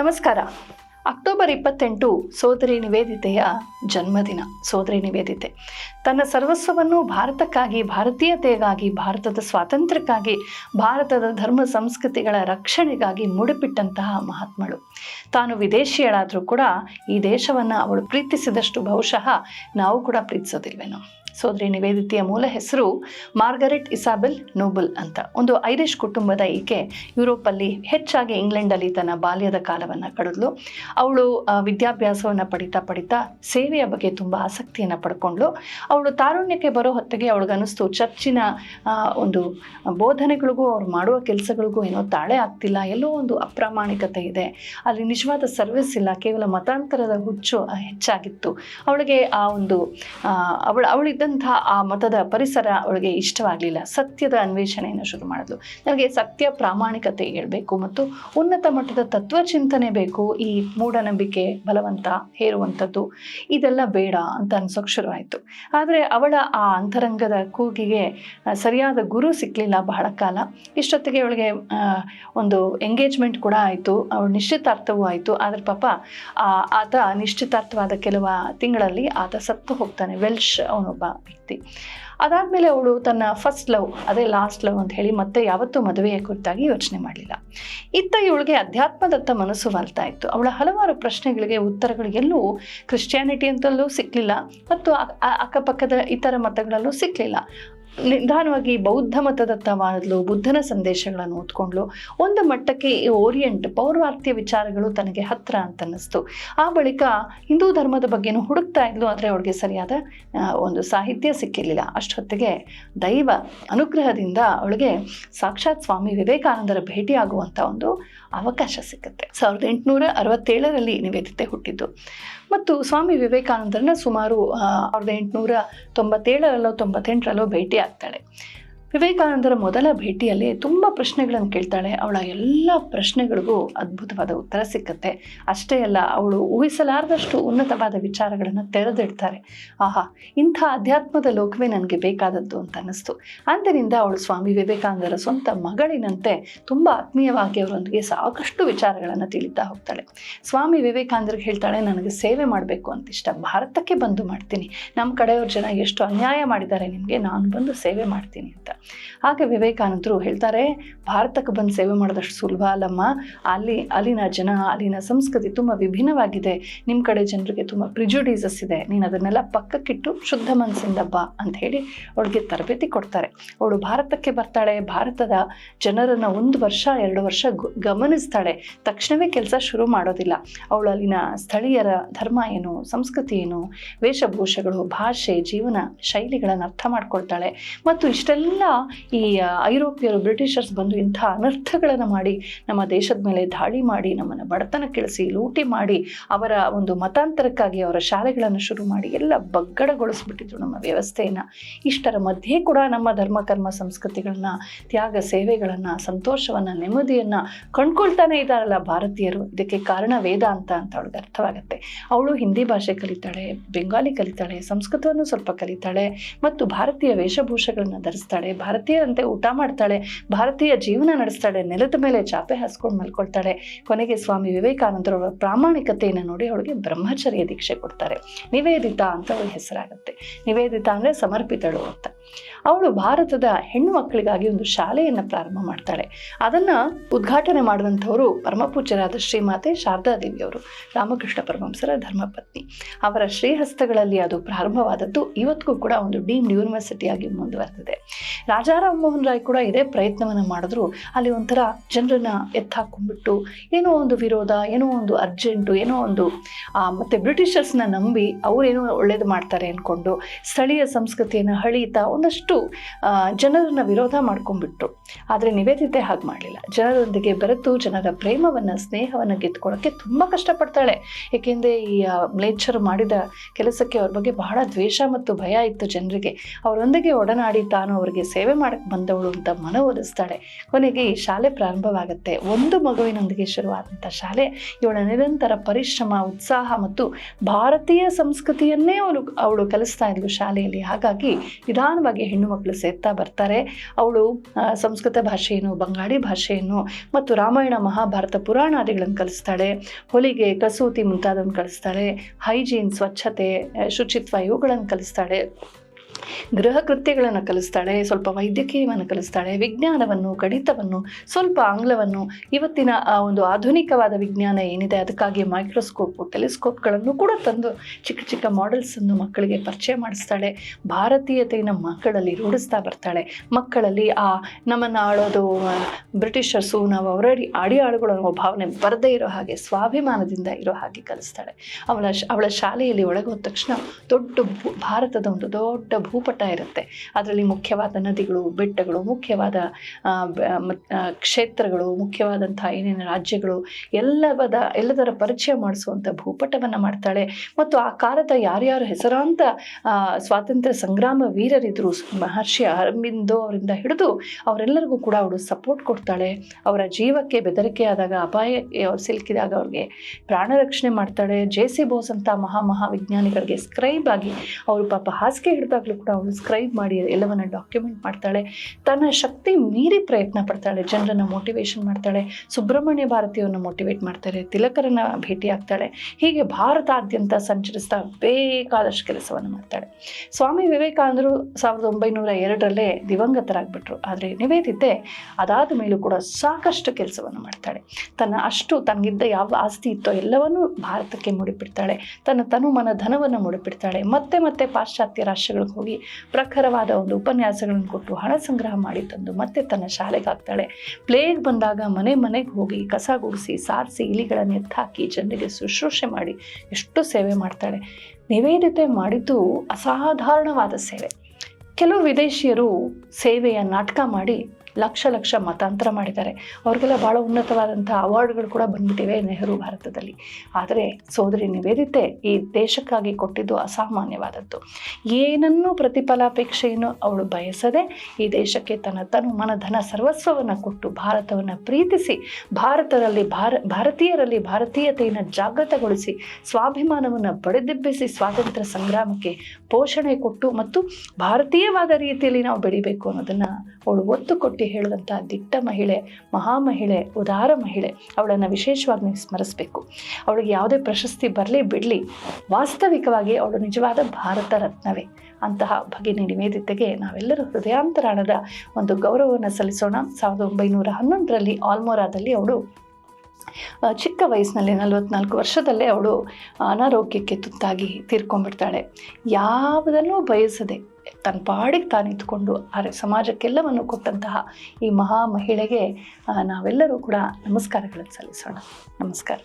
ನಮಸ್ಕಾರ. ಅಕ್ಟೋಬರ್ ಇಪ್ಪತ್ತೆಂಟು ಸೋದರಿ ನಿವೇದಿತೆಯ ಜನ್ಮದಿನ, ಸೋದರಿ ನಿವೇದಿತೆ. ತನ್ನ ಸರ್ವಸ್ವವನ್ನು ಭಾರತಕ್ಕಾಗಿ, ಭಾರತೀಯತೆಗಾಗಿ, ಭಾರತದ ಸ್ವಾತಂತ್ರ್ಯಕ್ಕಾಗಿ, ಭಾರತದ ಧರ್ಮ ಸಂಸ್ಕೃತಿಗಳ ರಕ್ಷಣೆಗಾಗಿ ಮುಡಿಪಿಟ್ಟಂತಹ ಮಹಾತ್ಮಳು. ತಾನು ವಿದೇಶಿಯಳಾದರೂ ಕೂಡ ಈ ದೇಶವನ್ನು ಅವಳು ಪ್ರೀತಿಸಿದಷ್ಟು ಬಹುಶಃ ನಾವು ಕೂಡ ಪ್ರೀತಿಸೋದಿಲ್ವೇನೋ. ಸೋದರಿ ನಿವೇದಿತೆಯ ಮೂಲ ಹೆಸರು ಮಾರ್ಗರೆಟ್ ಇಸಾಬೆಲ್ ನೋಬಲ್ ಅಂತ. ಒಂದು ಐರಿಷ್ ಕುಟುಂಬದ ಈಕೆ ಯುರೋಪಲ್ಲಿ ಹೆಚ್ಚಾಗಿ ಇಂಗ್ಲೆಂಡಲ್ಲಿ ತನ್ನ ಬಾಲ್ಯದ ಕಾಲವನ್ನು ಕಳೆದ್ಲು. ಅವಳು ವಿದ್ಯಾಭ್ಯಾಸವನ್ನು ಪಡಿತಾ ಪಡಿತಾ ಸೇವೆಯ ಬಗ್ಗೆ ತುಂಬ ಆಸಕ್ತಿಯನ್ನು ಪಡ್ಕೊಂಡ್ಳು. ಅವಳು ತಾರುಣ್ಯಕ್ಕೆ ಬರೋ ಹೊತ್ತಿಗೆ ಅವಳಿಗನ್ನಿಸ್ತು, ಚರ್ಚಿನ ಒಂದು ಬೋಧನೆಗಳಿಗೂ ಅವ್ರು ಮಾಡುವ ಕೆಲಸಗಳಿಗೂ ಏನೋ ತಾಳೆ ಆಗ್ತಿಲ್ಲ, ಎಲ್ಲೋ ಒಂದು ಅಪ್ರಾಮಾಣಿಕತೆ ಇದೆ. ಅಲ್ಲಿ ನಿಜವಾದ ಸರ್ವಿಸ್ ಇಲ್ಲ, ಕೇವಲ ಮತಾಂತರದ ಹುಚ್ಚು ಹೆಚ್ಚಾಗಿತ್ತು. ಅವಳಿಗೆ ಆ ಒಂದು ಅವಳು ಅವಳ ಅವಳಿದ್ದಂಥ ಆ ಮತದ ಪರಿಸರ ಅವಳಿಗೆ ಇಷ್ಟವಾಗಲಿಲ್ಲ. ಸತ್ಯದ ಅನ್ವೇಷಣೆಯನ್ನು ಶುರು ಮಾಡಿದ್ಲು. ನನಗೆ ಸತ್ಯ ಪ್ರಾಮಾಣಿಕತೆ ಹೇಳಬೇಕು ಮತ್ತು ಉನ್ನತ ಮಟ್ಟದ ತತ್ವಚಿಂತನೆ ಬೇಕು. ಈ ಮೂಢನಂಬಿಕೆ ಬಲವಂತ ಹೇರುವಂಥದ್ದು ಇದೆಲ್ಲ ಬೇಡ ಅಂತ ಅನ್ಸೋಕೆ ಶುರುವಾಯಿತು ಆದರೆ ಅವಳ ಆ ಅಂತರಂಗದ ಕೂಗಿಗೆ ಸರಿಯಾದ ಗುರು ಸಿಕ್ಕಲಿಲ್ಲ ಬಹಳ ಕಾಲ. ಇಷ್ಟೊತ್ತಿಗೆ ಅವಳಿಗೆ ಒಂದು ಎಂಗೇಜ್ಮೆಂಟ್ ಕೂಡ ಆಯಿತು. ಅವಳು ನಿಶ್ಚಿತಾರ್ಥವೂ ಆಯಿತು. ಆದರೆ ಪಾಪ ಆತ ನಿಶ್ಚಿತಾರ್ಥವಾದ ಕೆಲವು ತಿಂಗಳಲ್ಲಿ ಆತ ಸತ್ತು ಹೋಗ್ತಾನೆ. ವೆಲ್ಶ್ ಅವನೊಬ್ಬ. ವ್ಯಕ್ತಿ. ಅದಾದಮೇಲೆ ಅವಳು ತನ್ನ ಫಸ್ಟ್ ಲವ್ ಅದೇ ಲಾಸ್ಟ್ ಲವ್ ಅಂತ ಹೇಳಿ ಮತ್ತೆ ಯಾವತ್ತೂ ಮದುವೆಯ ಕುರಿತಾಗಿ ಯೋಚನೆ ಮಾಡಲಿಲ್ಲ. ಇತ್ತ ಇವಳಿಗೆ ಅಧ್ಯಾತ್ಮದತ್ತ ಮನಸ್ಸು ವಾಲ್ತಾ ಇತ್ತು. ಅವಳ ಹಲವಾರು ಪ್ರಶ್ನೆಗಳಿಗೆ ಉತ್ತರಗಳು ಎಲ್ಲೂ ಕ್ರಿಶ್ಚಿಯಾನಿಟಿ ಅಂತಲೂ ಸಿಕ್ಕಲಿಲ್ಲ ಮತ್ತು ಅಕ್ಕಪಕ್ಕದ ಇತರ ಮತಗಳಲ್ಲೂ ಸಿಕ್ಕಲಿಲ್ಲ ನಿಧಾನವಾಗಿ ಬೌದ್ಧ ಮತದತ್ತ ಮಾಡಲು ಬುದ್ಧನ ಸಂದೇಶಗಳನ್ನು ಓದ್ಕೊಂಡ್ಲು. ಒಂದು ಮಟ್ಟಕ್ಕೆ ಈ ಓರಿಯೆಂಟ್ ಪೌರ್ವಾರ್ಥ್ಯ ವಿಚಾರಗಳು ತನಗೆ ಹತ್ರ ಅಂತ ಅನ್ನಿಸ್ತು ಆ ಬಳಿಕ ಹಿಂದೂ ಧರ್ಮದ ಬಗ್ಗೆನೂ ಹುಡುಕ್ತಾ ಇದ್ಲು, ಆದರೆ ಅವಳಿಗೆ ಸರಿಯಾದ ಒಂದು ಸಾಹಿತ್ಯ ಸಿಕ್ಕಿರಲಿಲ್ಲ. ಅಷ್ಟೊತ್ತಿಗೆ ದೈವ ಅನುಗ್ರಹದಿಂದ ಅವಳಿಗೆ ಸಾಕ್ಷಾತ್ ಸ್ವಾಮಿ ವಿವೇಕಾನಂದರ ಭೇಟಿಯಾಗುವಂಥ ಒಂದು ಅವಕಾಶ ಸಿಕ್ಕುತ್ತೆ. ಸಾವಿರದ ಎಂಟುನೂರ ಅರವತ್ತೇಳರಲ್ಲಿ ನಿವೇದಿತೆ ಹುಟ್ಟಿದ್ದು. ಮತ್ತು ಸ್ವಾಮಿ ವಿವೇಕಾನಂದರನ್ನ ಸುಮಾರು ಸಾವಿರದ ಎಂಟುನೂರ ತೊಂಬತ್ತೇಳರಲ್ಲೋ ತೊಂಬತ್ತೆಂಟರಲ್ಲೋ ಭೇಟಿ ಆಗ್ತಾಳೆ ವಿವೇಕಾನಂದರ ಮೊದಲ ಭೇಟಿಯಲ್ಲಿ ತುಂಬ ಪ್ರಶ್ನೆಗಳನ್ನು ಕೇಳ್ತಾಳೆ. ಅವಳ ಎಲ್ಲ ಪ್ರಶ್ನೆಗಳಿಗೂ ಅದ್ಭುತವಾದ ಉತ್ತರ ಸಿಕ್ಕತ್ತೆ. ಅಷ್ಟೇ ಅಲ್ಲ, ಅವಳು ಊಹಿಸಲಾರದಷ್ಟು ಉನ್ನತವಾದ ವಿಚಾರಗಳನ್ನು ತೆರೆದಿಡ್ತಾರೆ. ಆಹಾ, ಇಂಥ ಅಧ್ಯಾತ್ಮದ ಲೋಕವೇ ನನಗೆ ಬೇಕಾದದ್ದು ಅಂತ ಅನ್ನಿಸ್ತು. ಆದ್ದರಿಂದ ಅವಳು ಸ್ವಾಮಿ ವಿವೇಕಾನಂದರ ಸ್ವಂತ ಮಗಳಿನಂತೆ ತುಂಬ ಆತ್ಮೀಯವಾಗಿ ಅವರೊಂದಿಗೆ ಸಾಕಷ್ಟು ವಿಚಾರಗಳನ್ನು ತಿಳಿತಾ ಹೋಗ್ತಾಳೆ. ಸ್ವಾಮಿ ವಿವೇಕಾನಂದರಿಗೆ ಹೇಳ್ತಾಳೆ, ನನಗೆ ಸೇವೆ ಮಾಡಬೇಕು ಅಂತ ಇಷ್ಟ ಭಾರತಕ್ಕೆ ಬಂದು ಮಾಡ್ತೀನಿ. ನಮ್ಮ ಕಡೆಯವ್ರ ಜನ ಎಷ್ಟು ಅನ್ಯಾಯ ಮಾಡಿದ್ದಾರೆ ನಿಮಗೆ, ನಾನು ಬಂದು ಸೇವೆ ಮಾಡ್ತೀನಿ ಅಂತ. ಆಗ ವಿವೇಕಾನಂದರು ಹೇಳ್ತಾರೆ, ಭಾರತಕ್ಕೆ ಬಂದು ಸೇವೆ ಮಾಡಿದಷ್ಟು ಸುಲಭ ಅಲ್ಲಮ್ಮ. ಅಲ್ಲಿ, ಅಲ್ಲಿನ ಜನ, ಅಲ್ಲಿನ ಸಂಸ್ಕೃತಿ ತುಂಬ ವಿಭಿನ್ನವಾಗಿದೆ. ನಿಮ್ಮ ಕಡೆ ಜನರಿಗೆ ತುಂಬ ಪ್ರಿಜುಡೀಸಸ್ ಇದೆ. ನೀನು ಅದನ್ನೆಲ್ಲ ಪಕ್ಕಕ್ಕಿಟ್ಟು ಶುದ್ಧ ಮನಸ್ಸಿಂದ ಬಾ ಅಂತ ಹೇಳಿ ಅವಳಿಗೆ ತರಬೇತಿ ಕೊಡ್ತಾರೆ. ಅವಳು ಭಾರತಕ್ಕೆ ಬರ್ತಾಳೆ, ಭಾರತದ ಜನರನ್ನು ಒಂದು ವರ್ಷ, ಎರಡು ವರ್ಷ ಗಮನಿಸ್ತಾಳೆ. ತಕ್ಷಣವೇ ಕೆಲಸ ಶುರು ಮಾಡೋದಿಲ್ಲ. ಅವಳು ಅಲ್ಲಿನ ಸ್ಥಳೀಯರ ಧರ್ಮ ಏನು, ಸಂಸ್ಕೃತಿ ಏನು, ವೇಷಭೂಷಗಳು, ಭಾಷೆ, ಜೀವನ ಶೈಲಿಗಳನ್ನು ಅರ್ಥ ಮಾಡ್ಕೊಳ್ತಾಳೆ. ಮತ್ತು ಇಷ್ಟೆಲ್ಲ ಈ ಐರೋಪ್ಯರು, ಬ್ರಿಟಿಷರ್ಸ್ ಬಂದು ಇಂಥ ಅನರ್ಥಗಳನ್ನು ಮಾಡಿ ನಮ್ಮ ದೇಶದ ಮೇಲೆ ದಾಳಿ ಮಾಡಿ, ನಮ್ಮನ್ನು ಬಡತನ ಕೆಳಸಿ ಲೂಟಿ ಮಾಡಿ, ಅವರ ಒಂದು ಮತಾಂತರಕ್ಕಾಗಿ ಅವರ ಶಾಲೆಗಳನ್ನು ಶುರು ಮಾಡಿ, ಎಲ್ಲ ಬಗ್ಗಡಗೊಳಿಸ್ಬಿಟ್ಟಿದ್ರು ನಮ್ಮ ವ್ಯವಸ್ಥೆಯನ್ನು. ಇಷ್ಟರ ಮಧ್ಯೆ ಕೂಡ ನಮ್ಮ ಧರ್ಮ, ಕರ್ಮ, ಸಂಸ್ಕೃತಿಗಳನ್ನ, ತ್ಯಾಗ, ಸೇವೆಗಳನ್ನು, ಸಂತೋಷವನ್ನು, ನೆಮ್ಮದಿಯನ್ನು ಕಂಡ್ಕೊಳ್ತಾನೆ ಇದ್ದಾರಲ್ಲ ಭಾರತೀಯರು. ಇದಕ್ಕೆ ಕಾರಣ ವೇದಾಂತ ಅಂತ ಅವಳಿಗೆ ಅರ್ಥವಾಗುತ್ತೆ. ಅವಳು ಹಿಂದಿ ಭಾಷೆ ಕಲಿತಾಳೆ, ಬೆಂಗಾಲಿ ಕಲಿತಾಳೆ, ಸಂಸ್ಕೃತವನ್ನು ಸ್ವಲ್ಪ ಕಲಿತಾಳೆ, ಮತ್ತು ಭಾರತೀಯ ವೇಷಭೂಷೆಗಳನ್ನು ಧರಿಸ್ತಾಳೆ ಭಾರತೀಯರಂತೆ ಊಟ ಮಾಡ್ತಾಳೆ, ಭಾರತೀಯ ಜೀವನ ನಡೆಸ್ತಾಳೆ, ನೆಲದ ಮೇಲೆ ಚಾಪೆ ಹಾಸ್ಕೊಂಡು ಮಲ್ಕೊಳ್ತಾಳೆ. ಕೊನೆಗೆ ಸ್ವಾಮಿ ವಿವೇಕಾನಂದರವರ ಪ್ರಾಮಾಣಿಕತೆಯನ್ನು ನೋಡಿ ಅವಳಿಗೆ ಬ್ರಹ್ಮಚರ್ಯ ದೀಕ್ಷೆ ಕೊಡ್ತಾರೆ. ನಿವೇದಿತಾ ಅಂತ ಅವಳ ಹೆಸರಾಗುತ್ತೆ. ನಿವೇದಿತಾ ಅಂದರೆ ಸಮರ್ಪಿತಳು ಅಂತ. ಅವಳು ಭಾರತದ ಹೆಣ್ಣು ಮಕ್ಕಳಿಗಾಗಿ ಒಂದು ಶಾಲೆಯನ್ನು ಪ್ರಾರಂಭ ಮಾಡ್ತಾಳೆ. ಅದನ್ನು ಉದ್ಘಾಟನೆ ಮಾಡಿದಂಥವರು ಪರಮಪೂಜ್ಯರಾದ ಶ್ರೀಮಾತೆ ಶಾರದಾ ದೇವಿಯವರು ರಾಮಕೃಷ್ಣ ಪರಮಹಂಸರ ಧರ್ಮಪತ್ನಿ. ಅವರ ಶ್ರೀಹಸ್ತಗಳಲ್ಲಿ ಅದು ಪ್ರಾರಂಭವಾದದ್ದು ಇವತ್ತಿಗೂ ಕೂಡ ಒಂದು ಡೀಮ್ಡ್ ಯೂನಿವರ್ಸಿಟಿಯಾಗಿ ಮುಂದುವರೆದಿದೆ. ರಾಜಾ ರಾಮಮೋಹನ್ ರಾಯ್ ಕೂಡ ಇದೇ ಪ್ರಯತ್ನವನ್ನು ಮಾಡಿದ್ರು. ಅಲ್ಲಿ ಒಂಥರ ಜನರನ್ನ ಎತ್ತಾಕೊಂಡ್ಬಿಟ್ಟು ಏನೋ ಒಂದು ವಿರೋಧ, ಏನೋ ಒಂದು ಅರ್ಜೆಂಟು ಏನೋ ಒಂದು ಮತ್ತು ಬ್ರಿಟಿಷರ್ಸ್ನ ನಂಬಿ ಅವರೇನೋ ಒಳ್ಳೇದು ಮಾಡ್ತಾರೆ ಅಂದ್ಕೊಂಡು ಸ್ಥಳೀಯ ಸಂಸ್ಕೃತಿಯನ್ನು ಹಳೀತಾ ಒಂದಷ್ಟು ಜನರನ್ನು ವಿರೋಧ ಮಾಡ್ಕೊಂಡ್ಬಿಟ್ರು. ಆದರೆ ನಿವೇದಿತೆ ಹಾಗೆ ಮಾಡಲಿಲ್ಲ. ಜನರೊಂದಿಗೆ ಬೆರೆತು ಜನರ ಪ್ರೇಮವನ್ನು, ಸ್ನೇಹವನ್ನು ಗೆದ್ದುಕೊಳ್ಳೋಕ್ಕೆ ತುಂಬ ಕಷ್ಟಪಡ್ತಾಳೆ. ಏಕೆಂದರೆ ಈ ಮ್ಲೇಚರ್ ಮಾಡಿದ ಕೆಲಸಕ್ಕೆ ಅವ್ರ ಬಗ್ಗೆ ಬಹಳ ದ್ವೇಷ ಮತ್ತು ಭಯ ಇತ್ತು ಜನರಿಗೆ. ಅವರೊಂದಿಗೆ ಒಡನಾಡಿ ತಾನು ಅವರಿಗೆ ಸೇವೆ ಮಾಡಕ್ಕೆ ಬಂದವಳು ಅಂತ ಮನವೊಲಿಸ್ತಾಳೆ ಕೊನೆಗೆ ಈ ಶಾಲೆ ಪ್ರಾರಂಭವಾಗುತ್ತೆ. ಒಂದು ಮಗುವಿನೊಂದಿಗೆ ಶುರುವಾದಂಥ ಶಾಲೆ. ಇವಳ ನಿರಂತರ ಪರಿಶ್ರಮ, ಉತ್ಸಾಹ ಮತ್ತು ಭಾರತೀಯ ಸಂಸ್ಕೃತಿಯನ್ನೇ ಅವಳು ಅವಳು ಕಲಿಸ್ತಾ ಇದ್ಲು ಶಾಲೆಯಲ್ಲಿ. ಹಾಗಾಗಿ ನಿಧಾನವಾಗಿ ಹೆಣ್ಣು ಮಕ್ಕಳು ಸೇರ್ತಾ ಬರ್ತಾರೆ. ಅವಳು ಸಂಸ್ಕೃತ ಭಾಷೆಯನ್ನು, ಬಂಗಾಳಿ ಭಾಷೆಯನ್ನು ಮತ್ತು ರಾಮಾಯಣ, ಮಹಾಭಾರತ ಪುರಾಣಾದಿಗಳನ್ನು ಕಲಿಸ್ತಾಳೆ. ಹೊಲಿಗೆ, ಕಸೂತಿ ಮುಂತಾದವನ್ನು ಕಲಿಸ್ತಾಳೆ. ಹೈಜೀನ್, ಸ್ವಚ್ಛತೆ, ಶುಚಿತ್ವ ಇವುಗಳನ್ನು ಕಲಿಸ್ತಾಳೆ. ಗೃಹ ಕೃತ್ಯಗಳನ್ನು ಕಲಿಸ್ತಾಳೆ, ಸ್ವಲ್ಪ ವೈದ್ಯಕೀಯವನ್ನು ಕಲಿಸ್ತಾಳೆ, ವಿಜ್ಞಾನವನ್ನು, ಗಣಿತವನ್ನು, ಸ್ವಲ್ಪ ಆಂಗ್ಲವನ್ನು. ಇವತ್ತಿನ ಆ ಒಂದು ಆಧುನಿಕವಾದ ವಿಜ್ಞಾನ ಏನಿದೆ, ಅದಕ್ಕಾಗಿ ಮೈಕ್ರೋಸ್ಕೋಪು ಟೆಲಿಸ್ಕೋಪ್ಗಳನ್ನು ಕೂಡ ತಂದು ಚಿಕ್ಕ ಚಿಕ್ಕ ಮಾಡೆಲ್ಸನ್ನು ಮಕ್ಕಳಿಗೆ ಪರಿಚಯ ಮಾಡಿಸ್ತಾಳೆ. ಭಾರತೀಯತೆಯನ್ನು ಮಕ್ಕಳಲ್ಲಿ ರೂಢಿಸ್ತಾ ಬರ್ತಾಳೆ. ಮಕ್ಕಳಲ್ಲಿ ಆ ನಮ್ಮನ್ನು ಆಳೋದು ಬ್ರಿಟಿಷರ್ಸು, ನಾವು ಅವರಡಿ ಆಡಿ ಆಳುಗಳು ಅನ್ನೋ ಭಾವನೆ ಬರದೇ ಇರೋ ಹಾಗೆ, ಸ್ವಾಭಿಮಾನದಿಂದ ಇರೋ ಹಾಗೆ ಕಲಿಸ್ತಾಳೆ. ಅವಳ ಅವಳ ಶಾಲೆಯಲ್ಲಿ ಒಳಗೋದ ತಕ್ಷಣ ದೊಡ್ಡ ಭಾರತದ ಒಂದು ದೊಡ್ಡ ಭೂಪಟ ಇರುತ್ತೆ. ಅದರಲ್ಲಿ ಮುಖ್ಯವಾದ ನದಿಗಳು, ಬೆಟ್ಟಗಳು, ಮುಖ್ಯವಾದ ಕ್ಷೇತ್ರಗಳು, ಮುಖ್ಯವಾದಂಥ ಏನೇನು ರಾಜ್ಯಗಳು, ಎಲ್ಲವದ, ಎಲ್ಲದರ ಪರಿಚಯ ಮಾಡಿಸುವಂಥ ಭೂಪಟವನ್ನು ಮಾಡ್ತಾಳೆ. ಮತ್ತು ಆ ಕಾಲದ ಯಾರ್ಯಾರು ಹೆಸರಾಂತ ಸ್ವಾತಂತ್ರ್ಯ ಸಂಗ್ರಾಮ ವೀರರಿದ್ರು, ಮಹರ್ಷಿ ಅರವಿಂದೋ ಅವರಿಂದ ಹಿಡಿದು ಅವರೆಲ್ಲರಿಗೂ ಕೂಡ ಅವಳು ಸಪೋರ್ಟ್ ಕೊಡ್ತಾಳೆ. ಅವರ ಜೀವಕ್ಕೆ ಬೆದರಿಕೆ ಆದಾಗ ಅಪಾಯ ಅವ್ರು ಸಿಲುಕಿದಾಗ ಅವ್ರಿಗೆ ಪ್ರಾಣ ರಕ್ಷಣೆ ಮಾಡ್ತಾಳೆ. ಜೆ ಸಿ ಬೋಸ್ ಅಂತ ಮಹಾ ಮಹಾವಿಜ್ಞಾನಿಗಳಿಗೆ ಸ್ಕ್ರೈಬ್ ಆಗಿ ಅವರು ಪಾಪ ಹಾಸಿಗೆ ಹಿಡಿದಾಗಲೂ ಕೂಡ ಅವಳು ಸ್ಕ್ರೈಬ್ ಮಾಡಿ ಎಲ್ಲವನ್ನ ಡಾಕ್ಯುಮೆಂಟ್ ಮಾಡ್ತಾಳೆ. ತನ್ನ ಶಕ್ತಿ ಮೀರಿ ಪ್ರಯತ್ನ ಪಡ್ತಾಳೆ. ಜನರನ್ನು ಮೋಟಿವೇಶನ್ ಮಾಡ್ತಾಳೆ. ಸುಬ್ರಹ್ಮಣ್ಯ ಭಾರತಿಯವ್ರನ್ನ ಮೋಟಿವೇಟ್ ಮಾಡ್ತಾರೆ. ತಿಲಕರನ್ನ ಭೇಟಿ ಆಗ್ತಾಳೆ. ಹೀಗೆ ಭಾರತಾದ್ಯಂತ ಸಂಚರಿಸ್ತಾ ಬೇಕಾದಷ್ಟು ಕೆಲಸವನ್ನು ಮಾಡ್ತಾಳೆ. ಸ್ವಾಮಿ ವಿವೇಕಾನಂದರು ಸಾವಿರದ ಒಂಬೈನೂರ ಎರಡರಲ್ಲೇ ದಿವಂಗತರಾಗ್ಬಿಟ್ರು. ಆದರೆ ನಿವೇದಿತೆ ಅದಾದ ಮೇಲೂ ಕೂಡ ಸಾಕಷ್ಟು ಕೆಲಸವನ್ನು ಮಾಡ್ತಾಳೆ. ತನ್ನ ಅಷ್ಟು ತನಗಿದ್ದ ಯಾವ ಆಸ್ತಿ ಇತ್ತೋ ಎಲ್ಲವನ್ನೂ ಭಾರತಕ್ಕೆ ಮುಡಿಪಿಡ್ತಾಳೆ. ತನ್ನ ತನು ಮನ ಧನವನ್ನು ಮುಡಿಪಿಡ್ತಾಳೆ. ಮತ್ತೆ ಮತ್ತೆ ಪಾಶ್ಚಾತ್ಯ ರಾಷ್ಟ್ರಗಳಿಗೆ ಹೋಗಿ ಪ್ರಖರವಾದ ಒಂದು ಉಪನ್ಯಾಸಗಳನ್ನು ಕೊಟ್ಟು ಹಣ ಸಂಗ್ರಹ ಮಾಡಿ ತಂದು ಮತ್ತೆ ತನ್ನ ಶಾಲೆಗೆ ಹಾಕ್ತಾಳೆ. ಪ್ಲೇಗ್ ಬಂದಾಗ ಮನೆ ಮನೆಗೆ ಹೋಗಿ ಕಸ ಗುಡಿಸಿ, ಸಾರಿಸಿ, ಇಲಿಗಳನ್ನು ಎತ್ತಾಕಿ ಜನರಿಗೆ ಶುಶ್ರೂಷೆ ಮಾಡಿ ಎಷ್ಟು ಸೇವೆ ಮಾಡ್ತಾಳೆ. ನಿವೇದಿತೆ ಮಾಡಿದ್ದು ಅಸಾಧಾರಣವಾದ ಸೇವೆ. ಕೆಲವು ವಿದೇಶಿಯರು ಸೇವೆಯ ನಾಟಕ ಮಾಡಿ ಲಕ್ಷ ಲಕ್ಷ ಮತಾಂತರ ಮಾಡಿದ್ದಾರೆ. ಅವ್ರಿಗೆಲ್ಲ ಭಾಳ ಉನ್ನತವಾದಂಥ ಅವಾರ್ಡ್ಗಳು ಕೂಡ ಬಂದ್ಬಿಟ್ಟಿವೆ ನೆಹರು ಭಾರತದಲ್ಲಿ. ಆದರೆ ಸೋದರಿ ನಿವೇದಿತೆ ಈ ದೇಶಕ್ಕಾಗಿ ಕೊಟ್ಟಿದ್ದು ಅಸಾಮಾನ್ಯವಾದದ್ದು. ಏನನ್ನೂ ಪ್ರತಿಫಲಾಪೇಕ್ಷೆಯನ್ನು ಅವಳು ಬಯಸದೆ ಈ ದೇಶಕ್ಕೆ ತನ್ನ ತನು ಮನ ಧನ ಸರ್ವಸ್ವವನ್ನು ಕೊಟ್ಟು ಭಾರತವನ್ನು ಪ್ರೀತಿಸಿ, ಭಾರತದಲ್ಲಿ ಭಾರ, ಭಾರತೀಯರಲ್ಲಿ ಭಾರತೀಯತೆಯನ್ನು ಜಾಗೃತಗೊಳಿಸಿ, ಸ್ವಾಭಿಮಾನವನ್ನು ಬಡಿದೆಬ್ಬಿಸಿ ಸ್ವಾತಂತ್ರ್ಯ ಸಂಗ್ರಾಮಕ್ಕೆ ಪೋಷಣೆ ಕೊಟ್ಟು ಮತ್ತು ಭಾರತೀಯವಾದ ರೀತಿಯಲ್ಲಿ ನಾವು ಬೆಳಿಬೇಕು ಅನ್ನೋದನ್ನು ಅವಳು ಒತ್ತು ಕೊಟ್ಟು ಹೇಳುವಂಥ ದಿಟ್ಟ ಮಹಿಳೆ, ಮಹಾ ಮಹಿಳೆ, ಉದಾರ ಮಹಿಳೆ. ಅವಳನ್ನು ವಿಶೇಷವಾಗಿ ನೀವು ಸ್ಮರಿಸಬೇಕು. ಅವಳಿಗೆ ಯಾವುದೇ ಪ್ರಶಸ್ತಿ ಬರಲಿ ಬಿಡಲಿ, ವಾಸ್ತವಿಕವಾಗಿ ಅವಳು ನಿಜವಾದ ಭಾರತ ರತ್ನವೇ ಅಂತಹ ಭಗಿನಿ ನಿವೇದಿತೆಗೆ ನಾವೆಲ್ಲರೂ ಹೃದಯಾಂತರಾಣದ ಒಂದು ಗೌರವವನ್ನು ಸಲ್ಲಿಸೋಣ. ಸಾವಿರದ ಒಂಬೈನೂರ ಹನ್ನೊಂದರಲ್ಲಿ ಆಲ್ಮೋರಾದಲ್ಲಿ ಅವಳು ಚಿಕ್ಕ ವಯಸ್ಸಿನಲ್ಲಿ, ನಲವತ್ನಾಲ್ಕು ವರ್ಷದಲ್ಲೇ ಅವಳು ಅನಾರೋಗ್ಯಕ್ಕೆ ತುತ್ತಾಗಿ ತೀರ್ಕೊಂಡ್ಬಿಡ್ತಾಳೆ. ಯಾವುದನ್ನು ಬಯಸದೆ ತನ್ನ ಪಾಡಿಗೆ ತಾನಿದ್ದುಕೊಂಡು ಅರೆ ಸಮಾಜಕ್ಕೆಲ್ಲವನ್ನು ಕೊಟ್ಟಂತಹ ಈ ಮಹಾ ಮಹಿಳೆಗೆ ನಾವೆಲ್ಲರೂ ಕೂಡ ನಮಸ್ಕಾರಗಳನ್ನು ಸಲ್ಲಿಸೋಣ. ನಮಸ್ಕಾರ.